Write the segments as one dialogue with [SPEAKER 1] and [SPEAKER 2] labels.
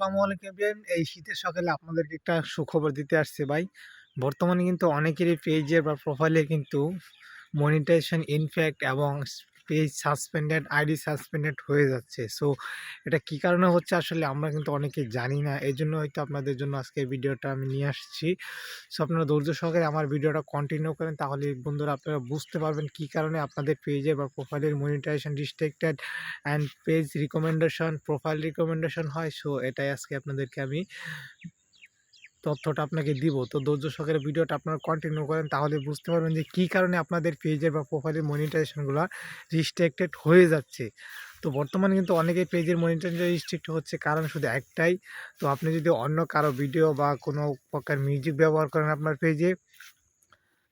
[SPEAKER 1] আসসালামু আলাইকুম এই শীতের সকালে আপনাদেরকে একটা সুখবর দিতে আসছে ভাই। বর্তমানে কিন্তু অনেকেরই পেজে বা প্রোফাইলে কিন্তু মনিটাইজেশন ইনফ্যাক্ট এবং পেজ সাসপেন্ডেড, আইডি সাসপেন্ডেড হয়ে যাচ্ছে। সো এটা কি কারণে হচ্ছে আসলে আমরা কিন্তু অনেকেই জানি না। এই জন্য হয়তো আপনাদের জন্য আজকে ভিডিওটা আমি নিয়ে আসছি। সো আপনারা ধৈর্য সহকারে আমার ভিডিওটা কন্টিনিউ করেন তাহলে বন্ধুরা আপনারা বুঝতে পারবেন কি কারণে আপনাদের পেজে বা প্রোফাইলের monetization restricted and page recommendation, profile recommendation হয়। সো এটাই আজকে আপনাদেরকে আমি তথ্যটা আপনাকে দিব। তো ধৈর্য সহকারে ভিডিওটা আপনারা কন্টিনিউ করেন তাহলে বুঝতে পারবেন যে কী কারণে আপনাদের পেজের বা প্রোফাইলের মনিটাইজেশনগুলা রিস্ট্রিক্টেড হয়ে যাচ্ছে। তো বর্তমানে কিন্তু অনেকেই পেজের মনিটাইজেশন রিস্ট্রিক্ট হচ্ছে কারণ শুধু একটাই। তো আপনি যদি অন্য কারও ভিডিও বা কোনো প্রকার মিউজিক ব্যবহার করেন আপনার পেজে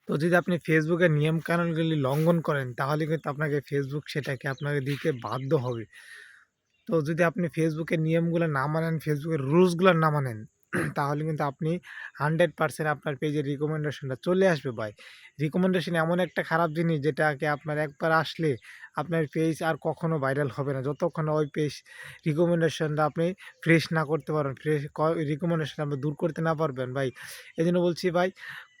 [SPEAKER 1] তো যদি আপনি ফেসবুকের নিয়মকানুনগুলি লঙ্ঘন করেন তাহলে কিন্তু আপনাকে ফেসবুক সেটাকে আপনাকে দিতে বাধ্য হবে। তো যদি আপনি ফেসবুকের নিয়মগুলো না মানেন, ফেসবুকের রুলসগুলো না মানেন তাহলে কিন্তু আপনি 100% আপনার পেজের রিকমেন্ডেশনটা চলে আসবে ভাই। রিকমেন্ডেশন এমন একটা খারাপ জিনিস যেটাকে আপনার একবার আসলে আপনার পেজ আর কখনো ভাইরাল হবে না। যতক্ষণ ওই পেজ রিকমেন্ডেশনটা আপনি ফ্রেশ না করতে পারবেন, ফ্রেশ রিকমেন্ডেশন আপনি দূর করতে না পারবেন ভাই। এজন্য বলছি ভাই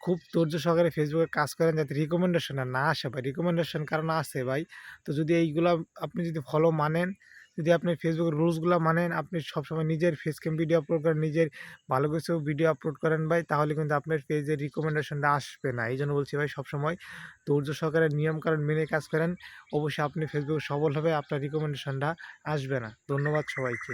[SPEAKER 1] খুব ধৈর্য সহকারে ফেসবুকে কাজ করেন যাতে রিকমেন্ডেশনটা না আসে ভাই। রিকমেন্ডেশন কারণ আসে ভাই। তো যদি এইগুলা আপনি যদি ফলো মানেন, যদি আপনি ফেসবুকের রুলসগুলো মানেন, আপনি সবসময় নিজের ফেস ক্যাম ভিডিও আপলোড করেন, নিজের ভালো কিছু ভিডিও আপলোড করেন ভাই তাহলে কিন্তু আপনার পেজের রিকমেন্ডেশনটা আসবে না। এই জন্য বলছি ভাই সবসময় ধৈর্য সহকারে নিয়মকানুন মেনে কাজ করেন। অবশ্যই আপনি ফেসবুকে সফল হবে, আপনার রিকমেন্ডেশনটা আসবে না। ধন্যবাদ সবাইকে।